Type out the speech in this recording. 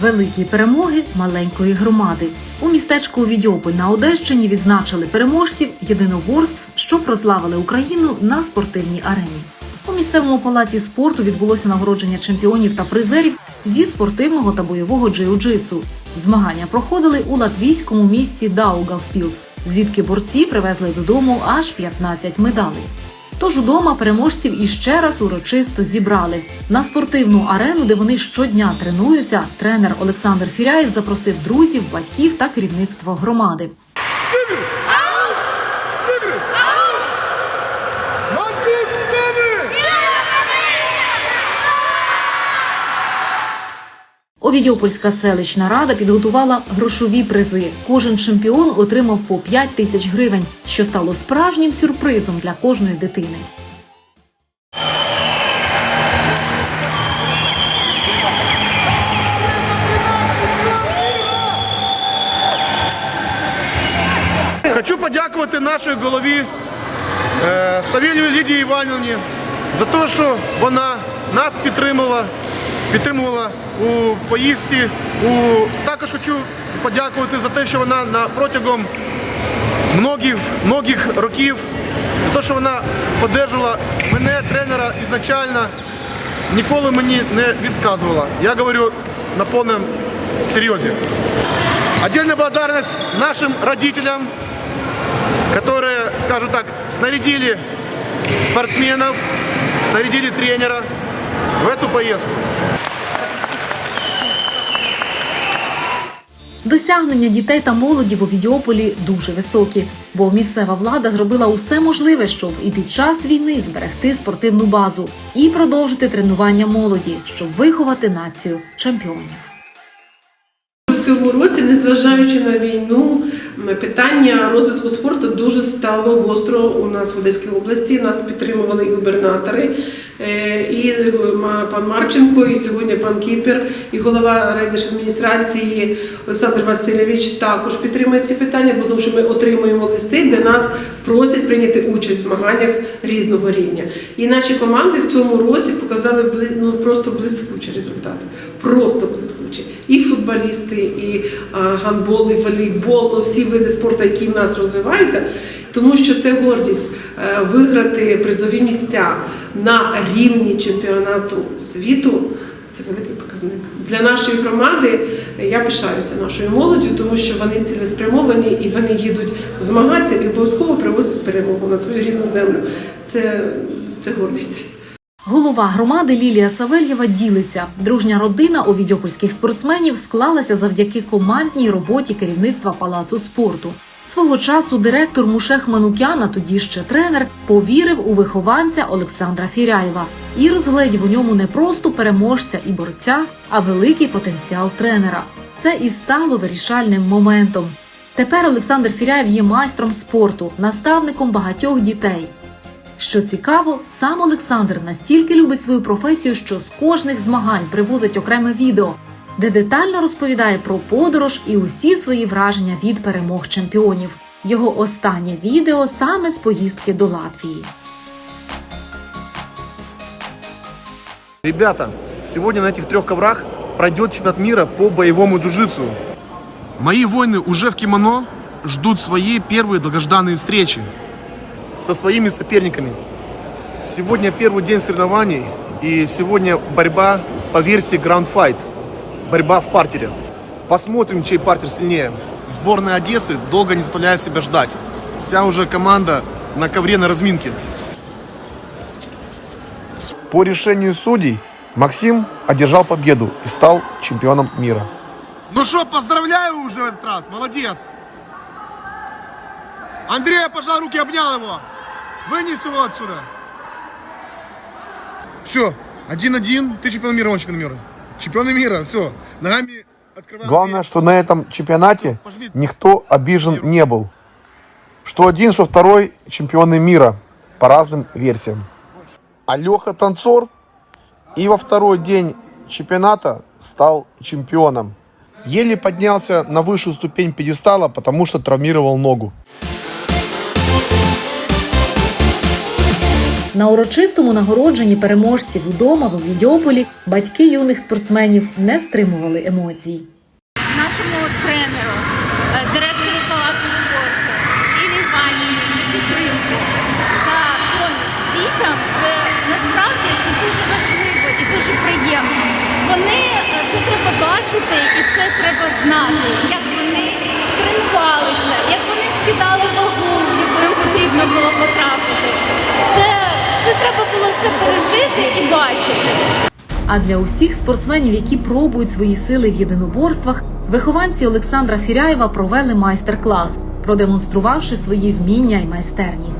Великі перемоги маленької громади. У містечку Відьополь на Одещині відзначили переможців єдиноборств, що прославили Україну на спортивній арені. У місцевому палаці спорту відбулося нагородження чемпіонів та призерів зі спортивного та бойового джиу-джитсу. Змагання проходили у латвійському місті Даугавпілс, звідки борці привезли додому аж 15 медалей. Тож удома переможців іще раз урочисто зібрали. На спортивну арену, де вони щодня тренуються, тренер Олександр Фіряєв запросив друзів, батьків та керівництво громади. Овідьопольська селищна рада підготувала грошові призи. Кожен чемпіон отримав по 5 тисяч гривень, що стало справжнім сюрпризом для кожної дитини. Хочу подякувати нашій голові е, Лідії Іванівні за те, що вона нас підтримала, підтримувала у поїздці. У... Також хочу подякувати за те, що вона на протягом многих, многих років, за те, що вона підтримувала мене, тренера, ізначально, ніколи мені не відказувала. Я говорю на повному серйозі. Отдельная благодарность нашим родителям, которые, скажем так, снарядили спортсменов, снарядили тренера в эту поездку. Досягнення дітей та молоді в Овідіополі дуже високі, бо місцева влада зробила усе можливе, щоб і під час війни зберегти спортивну базу і продовжити тренування молоді, щоб виховати націю чемпіонів. В цьому році, незважаючи на війну, питання розвитку спорту дуже стало гостро у нас в Одеській області. Нас підтримували і губернатори, е, і е, пан Марченко, і сьогодні пан Кіпер, і голова райдержадміністрації Олександр Васильович також підтримує ці питання, бо тому що ми отримуємо листи, де нас просять прийняти участь в змаганнях різного рівня. І наші команди в цьому році показали ну, просто блискучі результати. Просто блискучі. І футболісти, і а, гандбол, і волейбол, ну, всі види спорту, які в нас розвиваються. Тому що це гордість е, виграти призові місця на рівні чемпіонату світу. Це великий показник для нашої громади. Я пишаюся нашою молоддю, тому що вони цілеспрямовані і вони їдуть змагатися і обов'язково привозять перемогу на свою рідну землю. Це, це гордість. Голова громади Лілія Савельєва ділиться. Дружня родина овідьопольських спортсменів склалася завдяки командній роботі керівництва палацу спорту. Свого часу директор Мушех Манукяна, тоді ще тренер, повірив у вихованця Олександра Фіряєва і розгледів у ньому не просто переможця і борця, а великий потенціал тренера. Це і стало вирішальним моментом. Тепер Олександр Фіряєв є майстром спорту, наставником багатьох дітей. Що цікаво, сам Олександр настільки любить свою професію, що з кожних змагань привозить окреме відео, де детально розповідає про подорож і усі свої враження від перемог чемпіонів. Його останнє відео саме з поїздки до Латвії. Ребята, сегодня на этих трех коврах пройдет чемпионат мира по боевому джиу-джитсу. Мои воины уже в кимоно ждут своей первые долгожданные встречи Со своими соперниками. Сегодня первый день соревнований и сегодня борьба по версии Ground Fight. Борьба в партере. Посмотрим, чей партер сильнее. Сборная Одессы долго не заставляет себя ждать. Вся уже команда на ковре на разминке. По решению судей Максим одержал победу и стал чемпионом мира. Ну что, поздравляю уже в этот раз, молодец. Андрея пожал руки, обнял его. Вынес его отсюда. Все, один-один, ты чемпион мира, он чемпион мира. Чемпионы мира, все. Ногами открываем. Главное, что на этом чемпионате никто обижен не был. Что один, что второй чемпионы мира по разным версиям. А Леха Танцор и во второй день чемпионата стал чемпионом. Еле поднялся на высшую ступень пьедестала, потому что травмировал ногу. На урочистому нагородженні переможців удома в Овідіополі батьки юних спортсменів не стримували емоцій. нашому тренеру, е, директору палацу спорту Іллі Іванівні за підтримку, за поміч дітям. Це насправді це дуже важливо і дуже приємно. Вони е, це треба бачити і це треба знати, все пережити і бачити. А для усіх спортсменів, які пробують свої сили в єдиноборствах, вихованці Олександра Фіряєва провели майстер-клас, продемонструвавши свої вміння і майстерність.